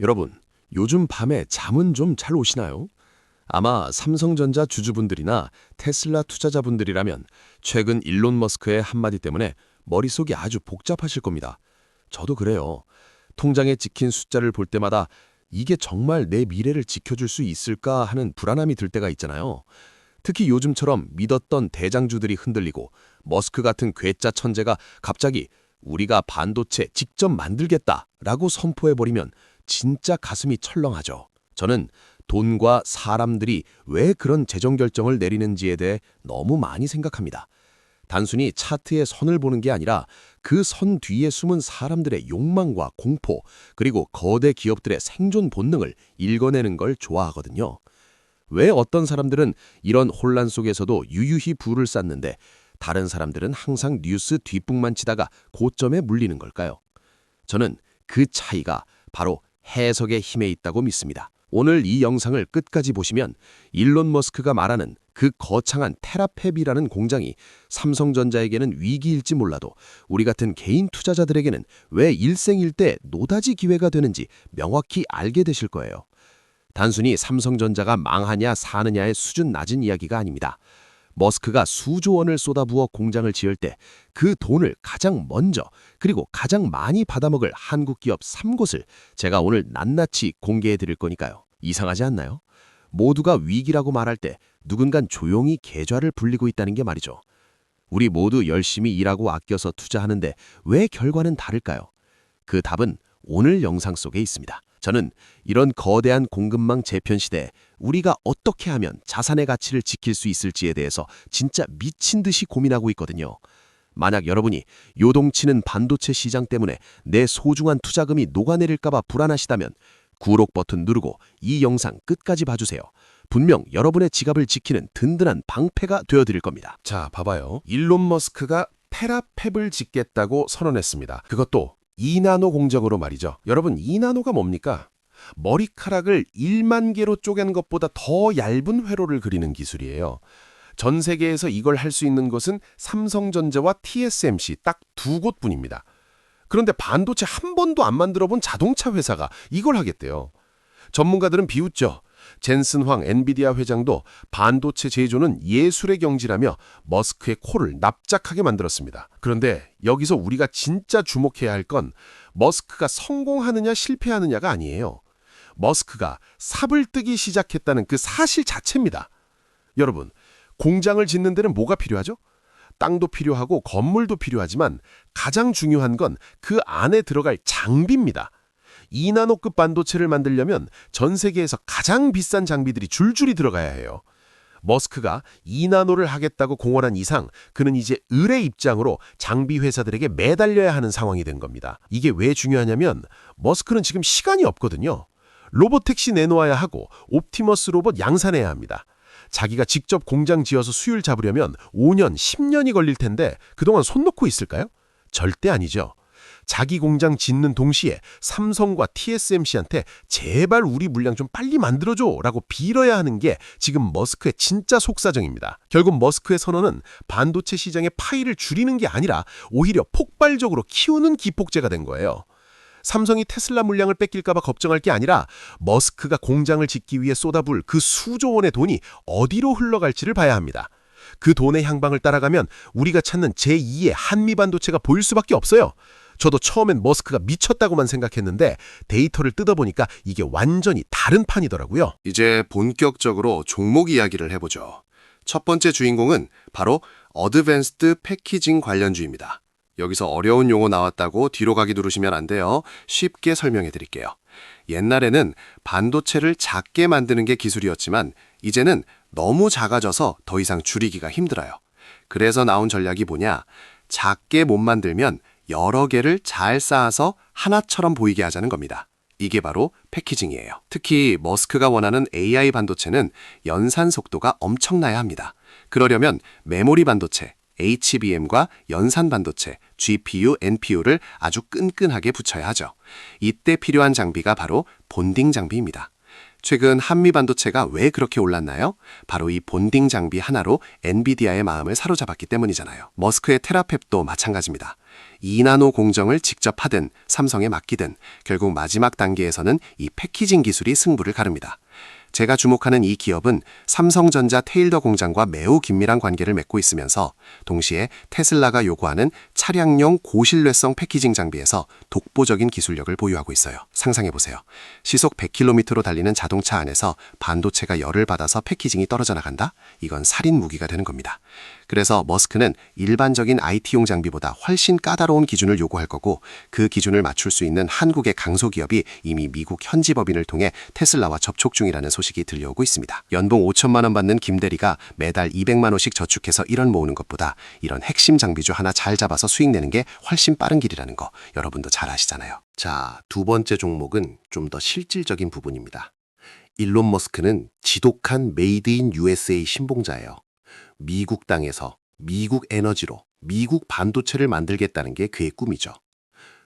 여러분, 요즘 밤에 잠은 좀 잘 오시나요? 아마 삼성전자 주주분들이나 테슬라 투자자분들이라면 최근 일론 머스크의 한마디 때문에 머릿속이 아주 복잡하실 겁니다. 저도 그래요. 통장에 찍힌 숫자를 볼 때마다 이게 정말 내 미래를 지켜줄 수 있을까 하는 불안함이 들 때가 있잖아요. 특히 요즘처럼 믿었던 대장주들이 흔들리고 머스크 같은 괴짜 천재가 갑자기 우리가 반도체 직접 만들겠다라고 선포해버리면 진짜 가슴이 철렁하죠. 저는 돈과 사람들이 왜 그런 재정 결정을 내리는지에 대해 너무 많이 생각합니다. 단순히 차트의 선을 보는 게 아니라 그 선 뒤에 숨은 사람들의 욕망과 공포, 그리고 거대 기업들의 생존 본능을 읽어내는 걸 좋아하거든요. 왜 어떤 사람들은 이런 혼란 속에서도 유유히 부를 쌓는데 다른 사람들은 항상 뉴스 뒷북만 치다가 고점에 물리는 걸까요? 저는 그 차이가 바로 해석의 힘에 있다고 믿습니다. 오늘 이 영상을 끝까지 보시면 일론 머스크가 말하는 그 거창한 테라팹이라는 공장이 삼성전자에게는 위기일지 몰라도 우리 같은 개인 투자자들에게는 왜 일생일 대 노다지 기회가 되는지 명확히 알게 되실 거예요. 단순히 삼성전자가 망하냐 사느냐의 수준 낮은 이야기가 아닙니다. 머스크가 수조 원을 쏟아부어 공장을 지을 때 그 돈을 가장 먼저 그리고 가장 많이 받아먹을 한국 기업 3곳을 제가 오늘 낱낱이 공개해 드릴 거니까요. 이상하지 않나요? 모두가 위기라고 말할 때 누군간 조용히 계좌를 불리고 있다는 게 말이죠. 우리 모두 열심히 일하고 아껴서 투자하는데 왜 결과는 다를까요? 그 답은 오늘 영상 속에 있습니다. 저는 이런 거대한 공급망 재편 시대에 우리가 어떻게 하면 자산의 가치를 지킬 수 있을지에 대해서 진짜 미친 듯이 고민하고 있거든요. 만약 여러분이 요동치는 반도체 시장 때문에 내 소중한 투자금이 녹아내릴까봐 불안하시다면 구독 버튼 누르고 이 영상 끝까지 봐주세요. 분명 여러분의 지갑을 지키는 든든한 방패가 되어드릴 겁니다. 자, 봐봐요. 일론 머스크가 테라팹을 짓겠다고 선언했습니다. 그것도 2나노 공정으로 말이죠. 여러분, 2나노가 뭡니까? 머리카락을 1만 개로 쪼갠 것보다 더 얇은 회로를 그리는 기술이에요. 전 세계에서 이걸 할 수 있는 것은 삼성전자와 TSMC 딱 두 곳뿐입니다. 그런데 반도체 한 번도 안 만들어 본 자동차 회사가 이걸 하겠대요. 전문가들은 비웃죠. 젠슨 황 엔비디아 회장도 반도체 제조는 예술의 경지라며 머스크의 코를 납작하게 만들었습니다. 그런데 여기서 우리가 진짜 주목해야 할 건 머스크가 성공하느냐 실패하느냐가 아니에요. 머스크가 삽을 뜨기 시작했다는 그 사실 자체입니다. 여러분, 공장을 짓는 데는 뭐가 필요하죠? 땅도 필요하고 건물도 필요하지만 가장 중요한 건 그 안에 들어갈 장비입니다. 2나노급 반도체를 만들려면 전 세계에서 가장 비싼 장비들이 줄줄이 들어가야 해요. 머스크가 2나노를 하겠다고 공언한 이상 그는 이제 을의 입장으로 장비 회사들에게 매달려야 하는 상황이 된 겁니다. 이게 왜 중요하냐면 머스크는 지금 시간이 없거든요. 로봇 택시 내놓아야 하고 옵티머스 로봇 양산해야 합니다. 자기가 직접 공장 지어서 수율 잡으려면 5년, 10년이 걸릴 텐데 그동안 손 놓고 있을까요? 절대 아니죠. 자기 공장 짓는 동시에 삼성과 TSMC한테 제발 우리 물량 좀 빨리 만들어줘 라고 빌어야 하는 게 지금 머스크의 진짜 속사정입니다. 결국 머스크의 선언은 반도체 시장의 파이를 줄이는 게 아니라 오히려 폭발적으로 키우는 기폭제가 된 거예요. 삼성이 테슬라 물량을 뺏길까봐 걱정할 게 아니라 머스크가 공장을 짓기 위해 쏟아부을 그 수조 원의 돈이 어디로 흘러갈지를 봐야 합니다. 그 돈의 향방을 따라가면 우리가 찾는 제2의 한미 반도체가 보일 수밖에 없어요. 저도 처음엔 머스크가 미쳤다고만 생각했는데 데이터를 뜯어보니까 이게 완전히 다른 판이더라고요. 이제 본격적으로 종목 이야기를 해보죠. 첫 번째 주인공은 바로 어드밴스드 패키징 관련주입니다. 여기서 어려운 용어 나왔다고 뒤로 가기 누르시면 안 돼요. 쉽게 설명해 드릴게요. 옛날에는 반도체를 작게 만드는 게 기술이었지만 이제는 너무 작아져서 더 이상 줄이기가 힘들어요. 그래서 나온 전략이 뭐냐? 작게 못 만들면 여러 개를 잘 쌓아서 하나처럼 보이게 하자는 겁니다. 이게 바로 패키징이에요. 특히 머스크가 원하는 AI 반도체는 연산 속도가 엄청나야 합니다. 그러려면 메모리 반도체, HBM과 연산 반도체, GPU, NPU를 아주 끈끈하게 붙여야 하죠. 이때 필요한 장비가 바로 본딩 장비입니다. 최근 한미 반도체가 왜 그렇게 올랐나요? 바로 이 본딩 장비 하나로 엔비디아의 마음을 사로잡았기 때문이잖아요. 머스크의 테라팹도 마찬가지입니다. 2나노 공정을 직접 하든 삼성에 맡기든 결국 마지막 단계에서는 이 패키징 기술이 승부를 가릅니다. 제가 주목하는 이 기업은 삼성전자 테일더 공장과 매우 긴밀한 관계를 맺고 있으면서 동시에 테슬라가 요구하는 차량용 고신뢰성 패키징 장비에서 독보적인 기술력을 보유하고 있어요. 상상해 보세요. 시속 100km로 달리는 자동차 안에서 반도체가 열을 받아서 패키징이 떨어져 나간다? 이건 살인 무기가 되는 겁니다. 그래서 머스크는 일반적인 IT용 장비보다 훨씬 까다로운 기준을 요구할 거고 그 기준을 맞출 수 있는 한국의 강소기업이 이미 미국 현지 법인을 통해 테슬라와 접촉 중이라는 소식이 들려오고 있습니다. 연봉 5천만 원 받는 김 대리가 매달 200만 원씩 저축해서 1원 모으는 것보다 이런 핵심 장비주 하나 잘 잡아서 수익 내는 게 훨씬 빠른 길이라는 거 여러분도 잘 아시잖아요. 자, 두 번째 종목은 좀 더 실질적인 부분입니다. 일론 머스크는 지독한 메이드 인 USA 신봉자예요. 미국 땅에서 미국 에너지로 미국 반도체를 만들겠다는 게 그의 꿈이죠.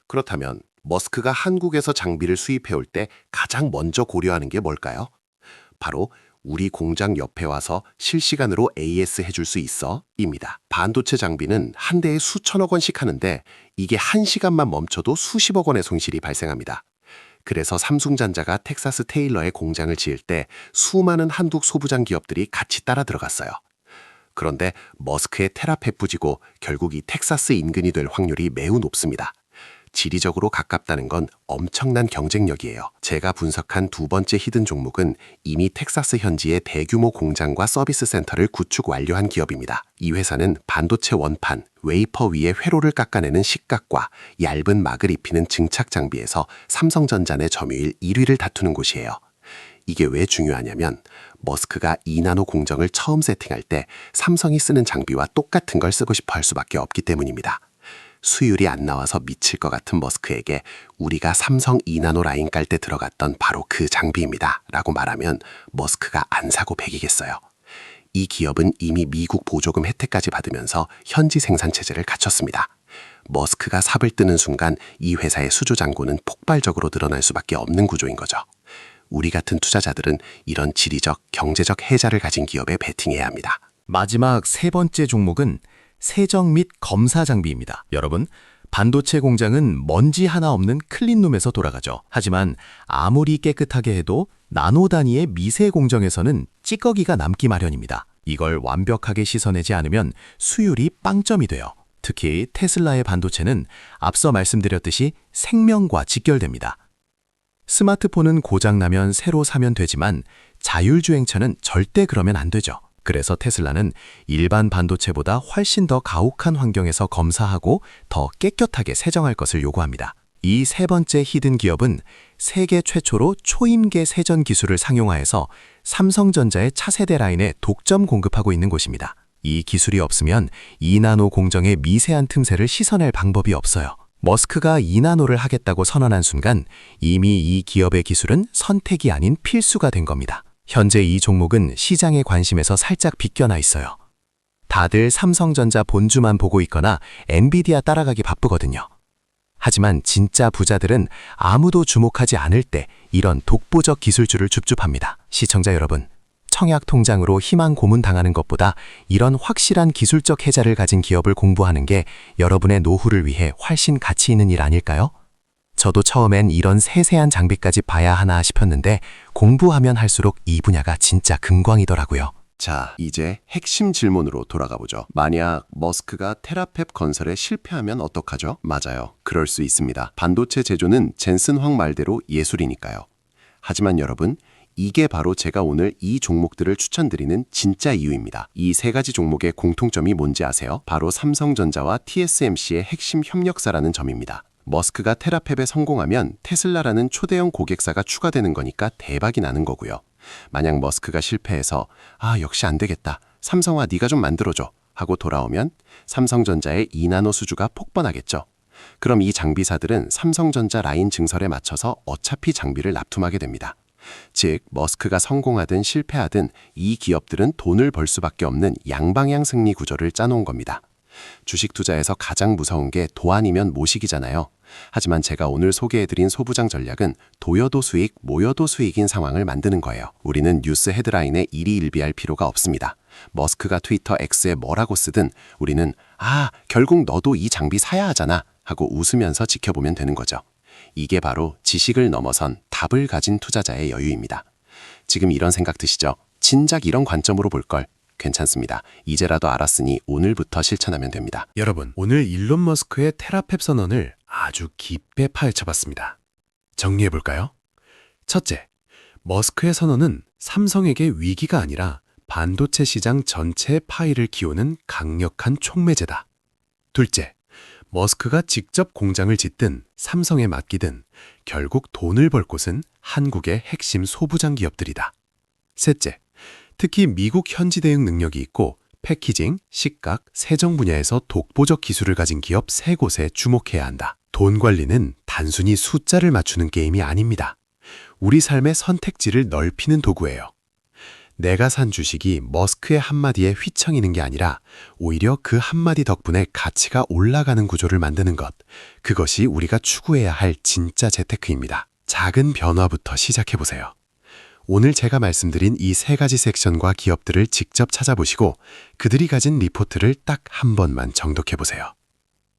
그렇다면 머스크가 한국에서 장비를 수입해 올 때 가장 먼저 고려하는 게 뭘까요? 바로 우리 공장 옆에 와서 실시간으로 AS 해줄 수 있어? 입니다. 반도체 장비는 한 대에 수천억 원씩 하는데 이게 한 시간만 멈춰도 수십억 원의 손실이 발생합니다. 그래서 삼성전자가 텍사스 테일러에 공장을 지을 때 수많은 한국 소부장 기업들이 같이 따라 들어갔어요. 그런데 머스크의 테라페프지고 결국 이 텍사스 인근이 될 확률이 매우 높습니다. 지리적으로 가깝다는 건 엄청난 경쟁력이에요. 제가 분석한 두 번째 히든 종목은 이미 텍사스 현지에 대규모 공장과 서비스 센터를 구축 완료한 기업입니다. 이 회사는 반도체 원판, 웨이퍼 위에 회로를 깎아내는 식각과 얇은 막을 입히는 증착 장비에서 삼성전자 내 점유율 1위를 다투는 곳이에요. 이게 왜 중요하냐면 머스크가 2나노 공정을 처음 세팅할 때 삼성이 쓰는 장비와 똑같은 걸 쓰고 싶어 할 수밖에 없기 때문입니다. 수율이 안 나와서 미칠 것 같은 머스크에게 우리가 삼성 2나노 라인 깔 때 들어갔던 바로 그 장비입니다. 라고 말하면 머스크가 안 사고 백이겠어요. 이 기업은 이미 미국 보조금 혜택까지 받으면서 현지 생산 체제를 갖췄습니다. 머스크가 삽을 뜨는 순간 이 회사의 수조 잔고는 폭발적으로 늘어날 수밖에 없는 구조인 거죠. 우리 같은 투자자들은 이런 지리적, 경제적 해자를 가진 기업에 베팅해야 합니다. 마지막 세 번째 종목은 세정 및 검사 장비입니다. 여러분, 반도체 공장은 먼지 하나 없는 클린룸에서 돌아가죠. 하지만 아무리 깨끗하게 해도 나노 단위의 미세 공정에서는 찌꺼기가 남기 마련입니다. 이걸 완벽하게 씻어내지 않으면 수율이 빵점이 돼요. 특히 테슬라의 반도체는 앞서 말씀드렸듯이 생명과 직결됩니다. 스마트폰은 고장나면 새로 사면 되지만 자율주행차는 절대 그러면 안 되죠. 그래서 테슬라는 일반 반도체보다 훨씬 더 가혹한 환경에서 검사하고 더 깨끗하게 세정할 것을 요구합니다. 이 세 번째 히든 기업은 세계 최초로 초임계 세전 기술을 상용화해서 삼성전자의 차세대 라인에 독점 공급하고 있는 곳입니다. 이 기술이 없으면 2나노 공정의 미세한 틈새를 씻어낼 방법이 없어요. 머스크가 2나노를 하겠다고 선언한 순간 이미 이 기업의 기술은 선택이 아닌 필수가 된 겁니다. 현재 이 종목은 시장의 관심에서 살짝 비껴나 있어요. 다들 삼성전자 본주만 보고 있거나 엔비디아 따라가기 바쁘거든요. 하지만 진짜 부자들은 아무도 주목하지 않을 때 이런 독보적 기술주를 줍줍합니다. 시청자 여러분, 청약 통장으로 희망 고문 당하는 것보다 이런 확실한 기술적 해자를 가진 기업을 공부하는 게 여러분의 노후를 위해 훨씬 가치 있는 일 아닐까요? 저도 처음엔 이런 세세한 장비까지 봐야 하나 싶었는데 공부하면 할수록 이 분야가 진짜 금광이더라고요. 자, 이제 핵심 질문으로 돌아가 보죠. 만약 머스크가 테라펩 건설에 실패하면 어떡하죠? 맞아요. 그럴 수 있습니다. 반도체 제조는 젠슨 황 말대로 예술이니까요. 하지만 여러분, 이게 바로 제가 오늘 이 종목들을 추천드리는 진짜 이유입니다. 이 세 가지 종목의 공통점이 뭔지 아세요? 바로 삼성전자와 TSMC의 핵심 협력사라는 점입니다. 머스크가 테라펩에 성공하면 테슬라라는 초대형 고객사가 추가되는 거니까 대박이 나는 거고요. 만약 머스크가 실패해서 아 역시 안 되겠다. 삼성아 네가 좀 만들어줘 하고 돌아오면 삼성전자의 2나노 수주가 폭번하겠죠. 그럼 이 장비사들은 삼성전자 라인 증설에 맞춰서 어차피 장비를 납품하게 됩니다. 즉 머스크가 성공하든 실패하든 이 기업들은 돈을 벌 수밖에 없는 양방향 승리 구조를 짜놓은 겁니다. 주식 투자에서 가장 무서운 게 도안이면 모식이잖아요. 하지만 제가 오늘 소개해드린 소부장 전략은 도여도 수익, 모여도 수익인 상황을 만드는 거예요. 우리는 뉴스 헤드라인에 일희일비할 필요가 없습니다. 머스크가 트위터 X에 뭐라고 쓰든 우리는 아, 결국 너도 이 장비 사야 하잖아 하고 웃으면서 지켜보면 되는 거죠. 이게 바로 지식을 넘어선 답을 가진 투자자의 여유입니다. 지금 이런 생각 드시죠? 진작 이런 관점으로 볼 걸. 괜찮습니다. 이제라도 알았으니 오늘부터 실천하면 됩니다. 여러분, 오늘 일론 머스크의 테라펩 선언을 아주 깊게 파헤쳐봤습니다. 정리해볼까요? 첫째, 머스크의 선언은 삼성에게 위기가 아니라 반도체 시장 전체의 파이를 키우는 강력한 촉매제다. 둘째, 머스크가 직접 공장을 짓든 삼성에 맡기든 결국 돈을 벌 곳은 한국의 핵심 소부장 기업들이다. 셋째, 특히 미국 현지 대응 능력이 있고 패키징, 식각, 세정 분야에서 독보적 기술을 가진 기업 세 곳에 주목해야 한다. 돈 관리는 단순히 숫자를 맞추는 게임이 아닙니다. 우리 삶의 선택지를 넓히는 도구예요. 내가 산 주식이 머스크의 한마디에 휘청이는 게 아니라 오히려 그 한마디 덕분에 가치가 올라가는 구조를 만드는 것. 그것이 우리가 추구해야 할 진짜 재테크입니다. 작은 변화부터 시작해보세요. 오늘 제가 말씀드린 이 세 가지 섹션과 기업들을 직접 찾아보시고 그들이 가진 리포트를 딱 한 번만 정독해보세요.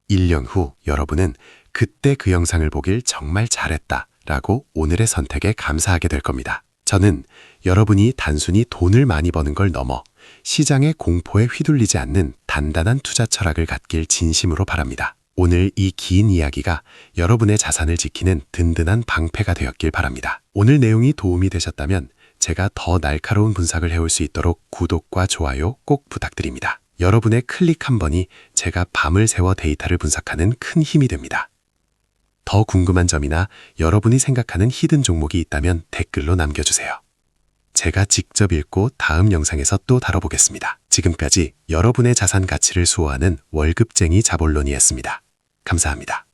1년 후 여러분은 그때 그 영상을 보길 정말 잘했다 라고 오늘의 선택에 감사하게 될 겁니다. 저는 여러분이 단순히 돈을 많이 버는 걸 넘어 시장의 공포에 휘둘리지 않는 단단한 투자 철학을 갖길 진심으로 바랍니다. 오늘 이 긴 이야기가 여러분의 자산을 지키는 든든한 방패가 되었길 바랍니다. 오늘 내용이 도움이 되셨다면 제가 더 날카로운 분석을 해올 수 있도록 구독과 좋아요 꼭 부탁드립니다. 여러분의 클릭 한 번이 제가 밤을 새워 데이터를 분석하는 큰 힘이 됩니다. 더 궁금한 점이나 여러분이 생각하는 히든 종목이 있다면 댓글로 남겨주세요. 제가 직접 읽고 다음 영상에서 또 다뤄보겠습니다. 지금까지 여러분의 자산 가치를 수호하는 월급쟁이 자본론이었습니다. 감사합니다.